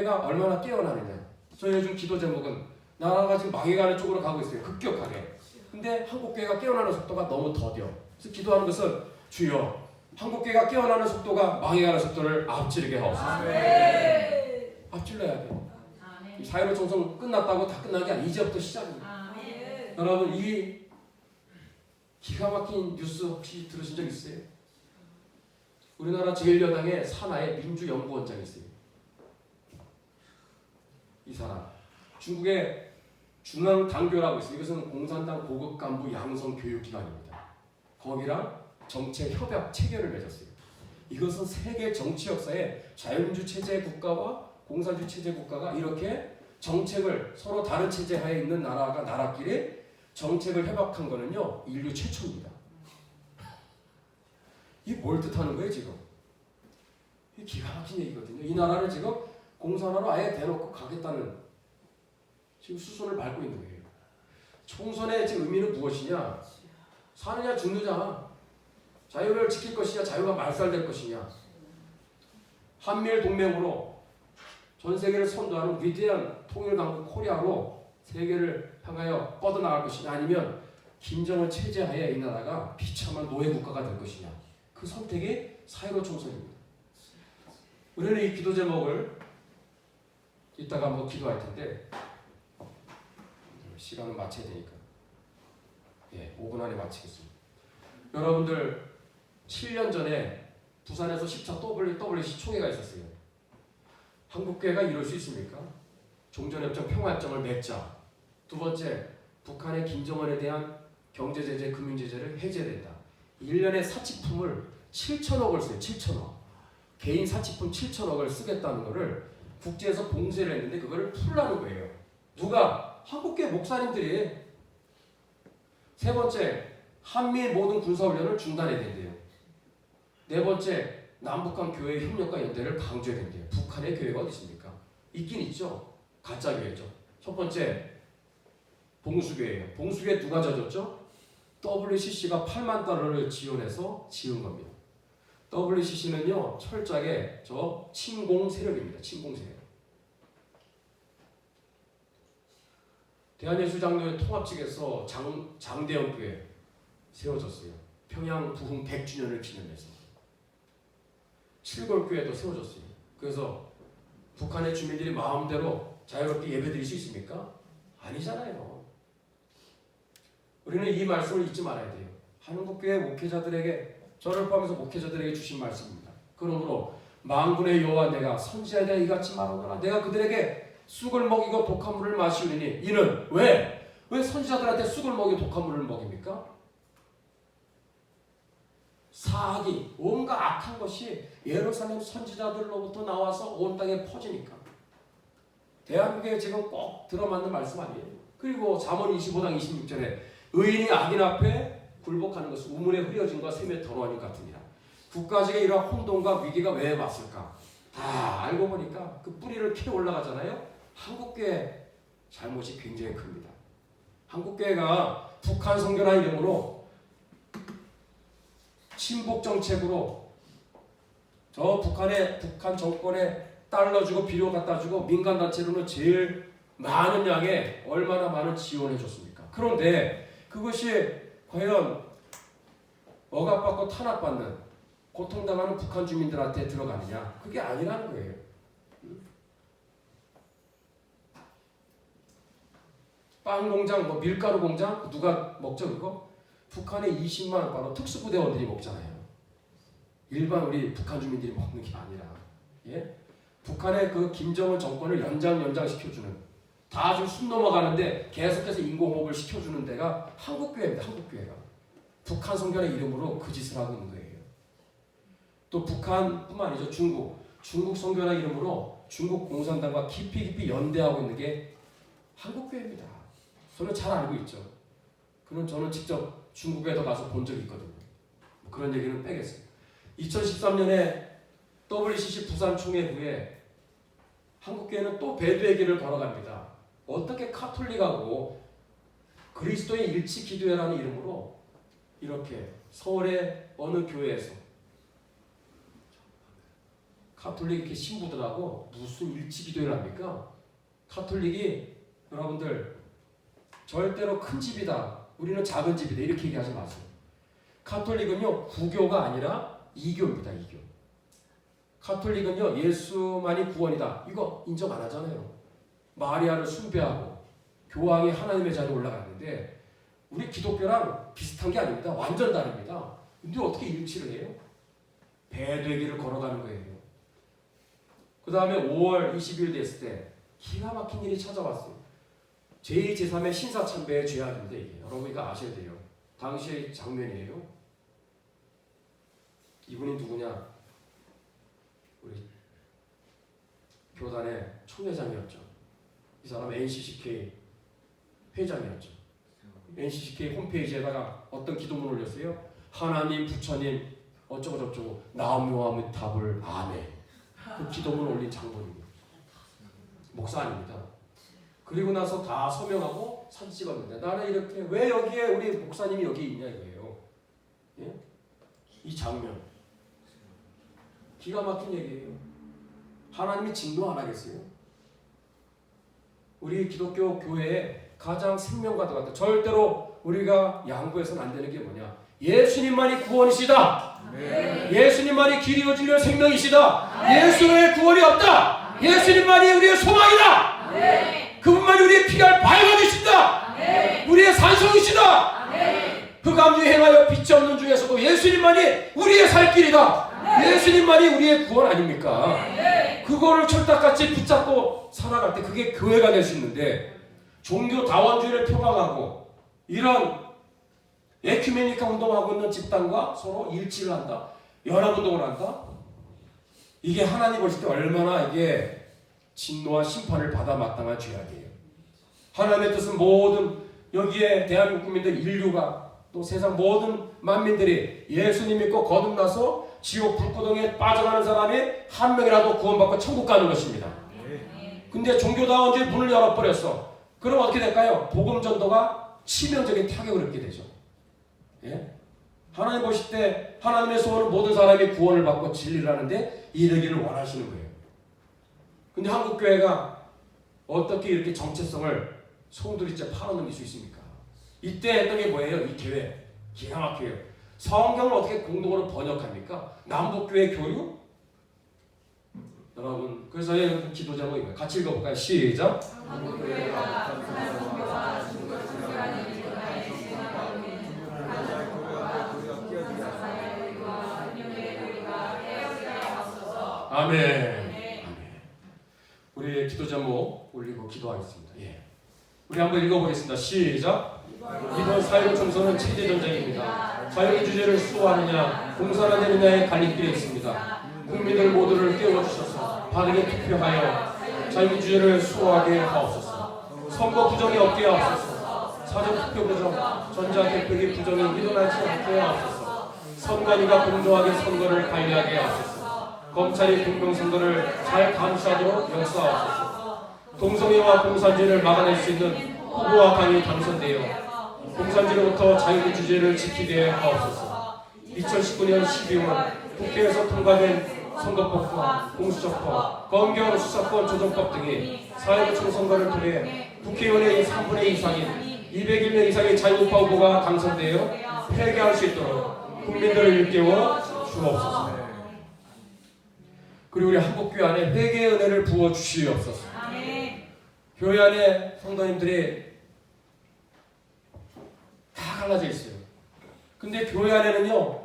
한국교회가 얼마나 깨어나느냐. 저희 요즘 기도 제목은 나라가 지금 망해가는 쪽으로 가고 있어요. 급격하게. 근데 한국교회가 깨어나는 속도가 너무 더뎌. 그래서 기도하는 것은 주여 한국교회가 깨어나는 속도가 망해가는 속도를 앞지르게 하옵소서. 네. 앞질러야 돼. 아멘. 이 사회로 정성 끝났다고 다 끝난 게 아니라 이제부터 시작입니다. 아멘. 여러분 이 기가 막힌 뉴스 혹시 들으신 적 있어요? 우리나라 제1여당의 산하에 민주연구원장이 있어요. 이 사람 중국의 중앙 당교라고 있어요. 이것은 공산당 고급 간부 양성 교육 기관입니다. 거기랑 정책 협약 체결을 맺었어요. 이것은 세계 정치 역사에 자유민주 체제 국가와 공산주의 체제 국가가 이렇게 정책을 서로 다른 체제 하에 있는 나라가 나라끼리 정책을 협약한 거는요 인류 최초입니다. 이게 뭘 뜻하는 거예요 지금? 이 기가 막힌 얘기거든요. 이 나라를 지금 공산화로 아예 대놓고 가겠다는 지금 수순을 밟고 있는 거예요. 총선의 지금 의미는 무엇이냐? 사느냐 죽느냐? 자유를 지킬 것이냐? 자유가 말살될 것이냐? 한미일 동맹으로 전 세계를 선도하는 위대한 통일 강국 코리아로 세계를 향하여 뻗어나갈 것이냐 아니면 김정은 체제하에 이 나라가 비참한 노예 국가가 될 것이냐 그 선택이 사회로 총선입니다. 우리는 이 기도 제목을 이따가 한번 기도할 텐데 시간은 마쳐야 되니까 예, 5분 안에 마치겠습니다. 여러분들 7년 전에 부산에서 10차 WWC 총회가 있었어요. 한국교회가 이럴 수 있습니까? 종전협정 평화협정을 맺자. 두 번째, 북한의 김정은에 대한 경제 제재, 금융 제재를 해제된다. 1년에 사치품을 7천억을 써요. 7천억. 개인 사치품 7천억을 쓰겠다는 거를 국제에서 봉쇄를 했는데 그거를 풀라는 거예요. 누가? 한국교회 목사님들이. 세 번째, 한미의 모든 군사훈련을 중단해야 된대요. 네 번째, 남북한 교회 협력과 연대를 강조해야 된대요. 북한의 교회가 어디 있습니까? 있긴 있죠. 가짜 교회죠. 첫 번째, 봉수교회예요. 봉수교회 누가 져줬죠? WCC가 8만 달러를 지원해서 지은 겁니다. WCC는요 철저하게 저 침공 세력입니다. 침공 세력. 대한예술장로회 통합 측에서 장, 장대영 교회 세워졌어요. 평양 부흥 100주년을 기념해서. 칠골교회도 세워졌어요. 그래서 북한의 주민들이 마음대로 자유롭게 예배드릴 수 있습니까? 아니잖아요. 우리는 이 말씀을 잊지 말아야 돼요. 한국교회 목회자들에게 저를 포함해서 목회자들에게 주신 말씀입니다. 그러므로 망군의 여호와 내가 선지자에 대해 이같이 말하노라 내가 그들에게 쑥을 먹이고 독한 물을 마시우니 이는 왜? 왜 선지자들한테 쑥을 먹이고 독한 물을 먹입니까? 사악이 온갖 악한 것이 예루살렘 선지자들로부터 나와서 온 땅에 퍼지니까 대한민국에 지금 꼭 들어맞는 말씀 아니에요. 그리고 잠언 25장 26절에 의인이 악인 앞에 굴복하는 것은 우물에 흐려진 과 샘에 더러운 것 같으니라. 국가적인 이러한 혼돈과 위기가 왜 왔을까? 다 알고 보니까 그 뿌리를 캐 올라가잖아요. 한국교회 잘못이 굉장히 큽니다. 한국교회가 북한 선교라는 이름으로 친북 정책으로 저 북한의 북한 정권에 달러 주고 비료 갖다 주고 민간 단체로는 제일 많은 양의 얼마나 많은 지원해 줬습니까? 그런데 그것이 과연 억압받고 탄압받는 고통당하는 북한 주민들한테 들어가느냐? 그게 아니라는 거예요. 빵 공장, 뭐 밀가루 공장 누가 먹죠 그거? 북한의 20만 바로 특수부대원들이 먹잖아요. 일반 우리 북한 주민들이 먹는 게 아니라, 예? 북한의 그 김정은 정권을 연장 연장 시켜주는 다 지금 숨 넘어가는데 계속해서 인공호흡을 시켜주는 데가 한국교회입니다. 한국교회가 북한 성결의 이름으로 그 짓을 하고 있는 거예요. 또 북한뿐만 아니죠. 중국 중국 성결의 이름으로 중국 공산당과 깊이 깊이 연대하고 있는 게 한국교회입니다. 저는 잘 알고 있죠. 그는 저는 직접 중국에도 가서 본 적이 있거든요. 뭐 그런 얘기는 빼겠어요. 2013년에 WCC 부산 총회 후에 한국교회는 또 배두의 길을 걸어갑니다. 어떻게 카톨릭하고 그리스도의 일치 기도회라는 이름으로 이렇게 서울의 어느 교회에서 카톨릭 이렇게 신부들하고 무슨 일치 기도를 합니까? 카톨릭이 여러분들 절대로 큰 집이다. 우리는 작은 집이다. 이렇게 얘기하지 마세요. 카톨릭은요 구교가 아니라 이교입니다. 이교. 카톨릭은요 예수만이 구원이다. 이거 인정 안 하잖아요. 마리아를 숭배하고 교황이 하나님의 자리에 올라갔는데 우리 기독교랑 비슷한 게 아닙니다. 완전 다릅니다. 근데 어떻게 일치를 해요? 배되기를 걸어가는 거예요. 그 다음에 5월 20일 됐을 때 기가 막힌 일이 찾아왔어요. 제2, 제3의 신사 참배의 죄악인데 이게 여러분 이거 아셔야 돼요. 당시의 장면이에요. 이분이 누구냐? 우리 교단의 총회장이었죠. 이 사람 NCCK 회장이었죠. NCCK 홈페이지에다가 어떤 기도문 올렸어요? 하나님, 부처님, 어쩌고 저쩌고 나무하면 답을 아멘. 그 기도문 올린 장본입니다. 목사 아닙니다. 그리고 나서 다 서명하고 사진 찍었는데 나는 이렇게 왜 여기에 우리 목사님이 여기 있냐 이거예요. 예? 이 장면 기가 막힌 얘기예요. 하나님이 진노 안 하겠어요? 우리 기독교 교회에 가장 생명과도 같다. 절대로 우리가 양보해서는 안 되는 게 뭐냐? 예수님만이 구원이시다. 예수님만이 길이요 진리요 생명이시다. 예수 외에 구원이 없다. 예수님만이 우리의 소망이다. 그분만이 우리의 피할 바위가 되신다. 우리의 산성이시다. 그 감주에 행하여 빛이 없는 중에서도 예수님만이 우리의 살 길이다. 예수님만이 우리의 구원 아닙니까? 그거를 철딱같이 붙잡고 살아갈 때 그게 교회가 될 수 있는데 종교 다원주의를 표방하고 이런 에큐메니카 운동하고 있는 집단과 서로 일치를 한다. 연합 운동을 한다. 이게 하나님 보실 때 얼마나 이게 진노와 심판을 받아 마땅한 죄악이에요. 하나님의 뜻은 모든 여기에 대한민국 국민들 인류가 또 세상 모든 만민들이 예수님 믿고 거듭나서 지옥 불구덩이에 빠져가는 사람이 한 명이라도 구원받고 천국 가는 것입니다. 근데 종교다원주의 문을 열어버렸어. 그럼 어떻게 될까요? 복음 전도가 치명적인 타격을 입게 되죠. 예? 하나님 보실 때 하나님의 소원은 모든 사람이 구원을 받고 진리를 하는데 이르기를 원하시는 거예요. 근데 한국 교회가 어떻게 이렇게 정체성을 송두리째 팔아넘길 수 있습니까? 이때 했던 게 뭐예요? 이 교회 기가 막혀요. 성경을 어떻게 공동으로 번역합니까? 남북교회 교류? 여러분 그래서 이 기도 제목입니다. 같이 읽어볼까요? 시작. 아멘. 우리의 기도 제목 올리고 기도하겠습니다. 예. 우리 한번 읽어보겠습니다. 시작. 이번 사회적 총선은 체제 전쟁입니다. 자유의 주제를 수호하느냐, 공산화 되느냐의 갈림길에 있습니다. 국민들 모두를 깨워주셔서 바르게 투표하여 자유 주제를 수호하게 하옵소서. 선거 부정이 없게 하옵소서. 사전 투표 부정, 전자 개표기 부정이 일어나지 않게 하옵소서. 선관위가 공정하게 선거를 관리하게 하옵소서. 검찰이 공정선거를 잘 감시하도록 역사하옵소서. 동성애와 공산주의를 막아낼 수 있는 후보와 당이 당선되어 공산주의로부터 자유의 주제를 지키게 하옵소서. 2019년 12월 국회에서 통과된 선거법과 공수처법, 검경 수사권 조정법 등이 사회부 총선거를 통해 국회의원의 3분의 2 이상인 201명 이상의 자유우파 후보가 당선되어 폐기할 수 있도록 국민들을 일깨워 주옵소서. 그리고 우리 한국교회 안에 회개의 은혜를 부어 주시옵소서. 교회 안에 성도님들이 다 갈라져 있어요. 근데 교회 안에는요,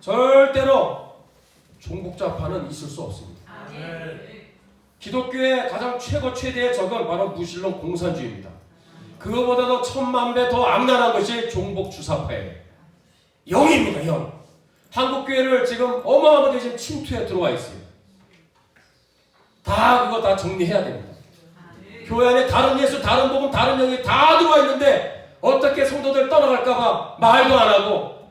절대로 종북좌파는 있을 수 없습니다. 기독교의 가장 최고 최대의 적은 바로 무신론 공산주의입니다. 그거보다도 천만 배 더 악랄한 것이 종북 주사파예요. 영입니다, 영. 한국 교회를 지금 어마어마하게 지금 침투에 들어와 있어요. 다 그거 다 정리해야 됩니다. 교회 안에 다른 예수, 다른 복음, 다른 영이 다 들어와 있는데 어떻게 성도들 떠나갈까봐 말도 안 하고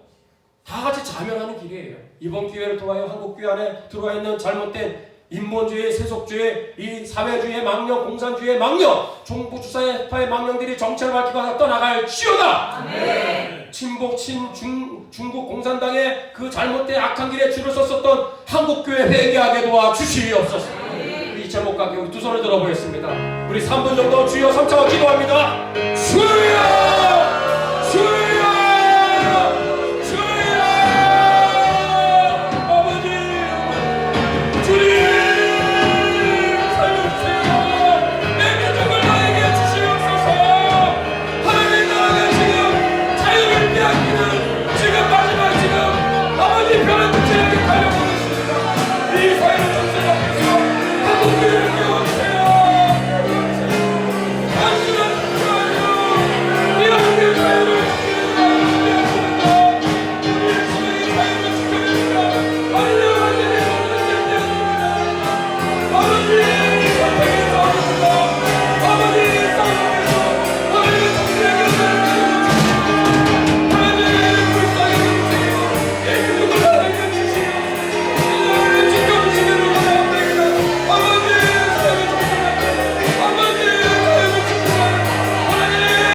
다 같이 자멸하는 길이에요. 이번 기회를 통하여 한국 교회 안에 들어와 있는 잘못된 인본주의, 세속주의, 이 사회주의의 망령, 공산주의의 망령, 종부주사의 망령들이 정체를 밝히고 떠나갈 지어다. 친복, 친, 중, 중국 공산당의 그 잘못된 악한 길에 줄을 섰었던 한국교회 회개하게 도와 주시옵소서. 우리 제목 가게 우리 두 손을 들어보겠습니다. 우리 3분 정도 주여 3차와 기도합니다. 주여!